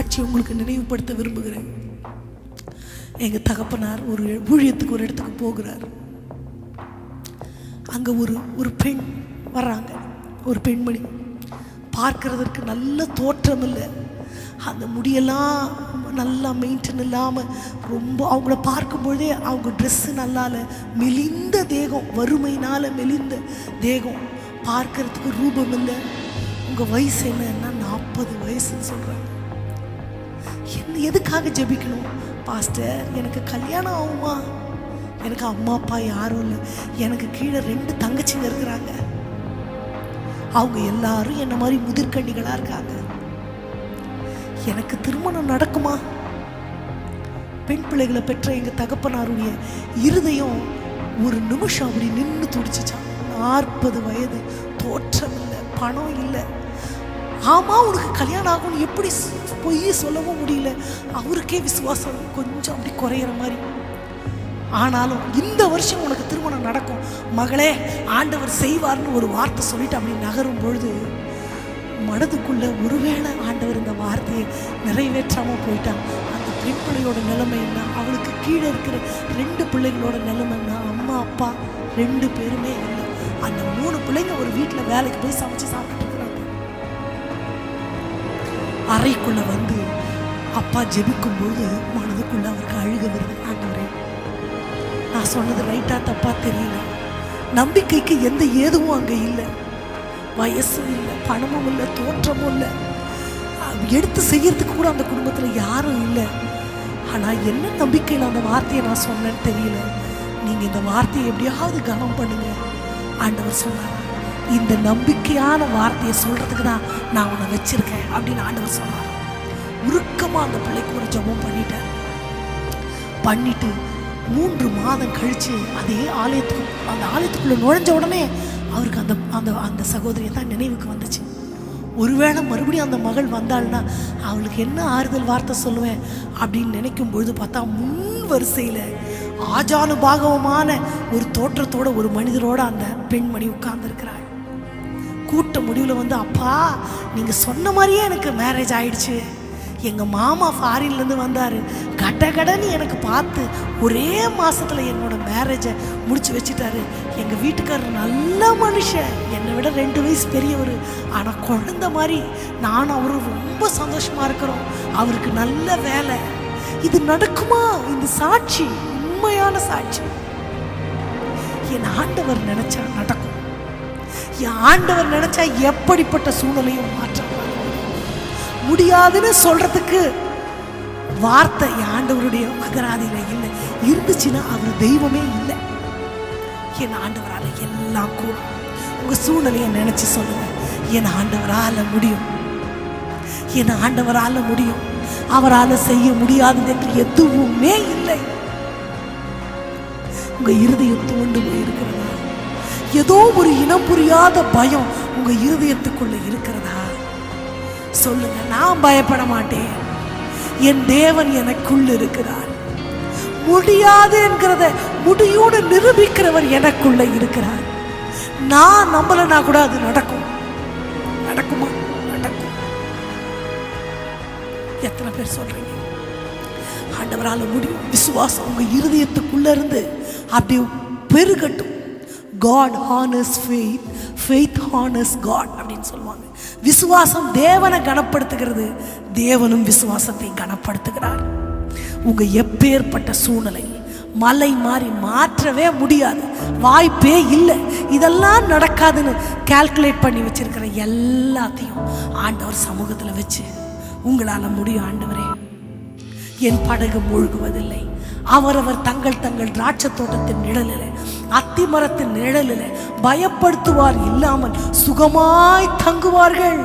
சாட்சியை உங்களுக்கு நினைவுபடுத்த விரும்புகிறேன். எங்கள் தகப்பனார் ஒரு ஊழியத்துக்கு ஒரு இடத்துக்கு போகிறார். அங்கே ஒரு ஒரு பெண் வர்றாங்க. ஒரு பெண்மணி. பார்க்கறதற்கு நல்ல தோற்றம் இல்லை. அந்த முடியெல்லாம் நல்லா மெயின்டைன் இல்லாமல் ரொம்ப அவங்கள பார்க்கும்பொழுதே அவங்க ட்ரெஸ்ஸு நல்லா இல்லை மெலிந்த தேகம் வறுமையினால் மெலிந்த தேகம். பார்க்கறதுக்கு ரூபம் இல்லை. உங்கள் வயசு என்னன்னா நாற்பது வயசுன்னு சொல்கிறாங்க எதுக்காக ஜெபிக்கணும்? பாஸ்டர் எனக்கு கல்யாணம் ஆகுமா? எனக்கு அம்மா அப்பா யாரும் இல்லை. எனக்கு கீழே ரெண்டு தங்கச்சிங்க இருக்கிறாங்க. அவங்க எல்லாரும் என்ன மாதிரி முதிர்கண்ணிகளா இருக்காங்க? எனக்கு திருமணம் நடக்குமா? பெண் பிள்ளைகளை பெற்ற எங்கள் தகப்பனாருடைய இருதயம் ஒரு நிமிஷம் அப்படி நின்று துடிச்சிச்சான் நாற்பது வயது தோற்றம் இல்லை பணம் இல்லை. ஆமாம் உனக்கு கல்யாணம் ஆகும்னு எப்படி பொய் சொல்லவும் முடியல. அவருக்கே விசுவாசம் கொஞ்சம் அப்படி குறையிற மாதிரி. ஆனாலும் இந்த வருஷம் உனக்கு திருமணம் நடக்கும். மகளே ஆண்டவர் செய்வார்னு ஒரு வார்த்தை சொல்லிட்டு அப்படி நகரும் பொழுது மனதுக்குள்ள ஒருவேளை ஆண்டவர் இந்த வார்த்தையை நிறைவேற்றாமல் போயிட்டான். அந்த பெண் பிள்ளையோட நிலைமை என்ன? அவளுக்கு கீழே இருக்கிற ரெண்டு பிள்ளைகளோட நிலைமை என்ன? அம்மா அப்பா ரெண்டு பேருமே இல்லை. அந்த மூணு பிள்ளைங்க ஒரு வீட்டில் வேலைக்கு போய் சமைச்சு சாப்பிட்டு அறைக்குள்ள வந்து அப்பா ஜெபிக்கும்போது மனதுக்குள்ள அவருக்கு அழுக வருது. ஆண்டவரே நான் சொன்னது ரைட்டா தப்பா தெரியல. நம்பிக்கைக்கு எந்த ஏதுவும் அங்க இல்லை. வயசும் இல்லை பணமும் இல்லை தோற்றமும் இல்லை. எடுத்து செய்யறதுக்கு கூட அந்த குடும்பத்தில் யாரும் இல்லை. ஆனால் என்ன நம்பிக்கையில் அந்த வார்த்தையை நான் சொன்னேன்னு தெரியல. நீங்கள் இந்த வார்த்தையை எப்படியாவது கனம் பண்ணுங்க. ஆண்டவர் சொன்னார். இந்த நம்பிக்கையான வார்த்தையை சொல்றதுக்கு தான் நான் உன்னை வச்சிருக்கேன் அப்படின்னு ஆண்டவர் சொன்னார். உருக்கமாக அந்த பிள்ளைக்கு ஒரு ஜபம் பண்ணிட்டேன். பண்ணிட்டு மூன்று மாதம் கழிச்சு அதே ஆலயத்துக்கு அந்த ஆலயத்துக்குள்ள நுழைஞ்ச உடனே அவருக்கு அந்த அந்த அந்த சகோதரியை தான் நினைவுக்கு வந்துச்சு. ஒருவேளை மறுபடியும் அந்த மகள் வந்தாள்னா அவளுக்கு என்ன ஆறுதல் வார்த்தை சொல்லுவேன் அப்படின்னு நினைக்கும் பொழுது பார்த்தா முன் வரிசையில் ஆஜானுபாகவமான ஒரு தோற்றத்தோட ஒரு மனிதரோட அந்த பெண்மணி உட்கார்ந்துருக்கிறாள். கூட்ட முடிவில் வந்து அப்பா நீங்கள் சொன்ன மாதிரியே எனக்கு மேரேஜ் ஆயிடுச்சு. எங்கள் மாமா ஃபாரின்லேருந்து வந்தார். கட கடன்னு எனக்கு பார்த்து ஒரே மாதத்தில் என்னோட மேரேஜை முடிச்சு வச்சுட்டாரு. எங்கள் வீட்டுக்காரர் நல்ல மனுஷன். என்னை விட ரெண்டு வயசு பெரியவர். ஆனால் குழந்த மாதிரி நானும் அவரும் ரொம்ப சந்தோஷமாக இருக்கிறோம். அவருக்கு நல்ல வேலை. இது நடக்குமா? இந்த சாட்சி உண்மையான சாட்சி. என் ஆண்டவர் நினச்சா நடக்கும். ஆண்டவர் நினைச்சா எப்படிப்பட்ட சூழ்நிலையும் மாற்ற முடியாதுன்னு சொல்றதுக்கு வார்த்தை ஆண்டவருடைய அகராதியில இல்லை. இருந்துச்சுன்னா அவர் தெய்வமே இல்லை. என் ஆண்டவரால் எல்லாம் கூட உங்க சூழ்நிலையை நினைச்சு சொல்லுங்க. என் ஆண்டவரால் முடியும். என் ஆண்டவரால் முடியும். அவரால் செய்ய முடியாதது என்று எதுவுமே இல்லை. உங்க இருதயம் தோண்டு போயிருக்கிறதா? ஏதோ ஒரு இனம் புரியாத பயம் உங்க இருதயத்துக்குள்ள இருக்கிறதா? சொல்லுங்க நான் பயப்பட மாட்டேன். என் தேவன் எனக்குள் இருக்கிறார். முடியாது என்கிறத முடியோடு நிரூபிக்கிறவர் எனக்குள்ள இருக்கிறார். நான் நம்பலனா கூட அது நடக்கும். நடக்குமா? நடக்கும். எத்தனை பேர் சொல்றீங்க? ஆண்டவரால் முடியும். விசுவாசம் உங்க இருதயத்துக்குள்ள இருந்து அப்படி பெருகட்டும். God honours faith faith honours God அப்படின்னு சொல்லுவாங்க. விசுவாசம் தேவனை கனப்படுத்துகிறது. தேவனும் விசுவாசத்தை கனப்படுத்துகிறார். உங்க எப்பேற்பட்ட சூழ்நிலை மலை மாறி மாற்றவே முடியாது. வாய்ப்பே இல்லை. இதெல்லாம் நடக்காதுன்னு கால்குலேட் பண்ணி வச்சிருக்கிற எல்லாத்தையும் ஆண்டவர் சமூகத்தில் வச்சு உங்களால் முடியும் ஆண்டவரே. என் படகு மூழ்குவதில்லை. அவரவர் தங்கள் தங்கள் திராட்சை தோட்டத்தின் நிழலில் அத்திமரத்தின் நிழலில் பயப்படுத்துவார் இல்லாமல் சுகமாய் தங்குவார்கள்.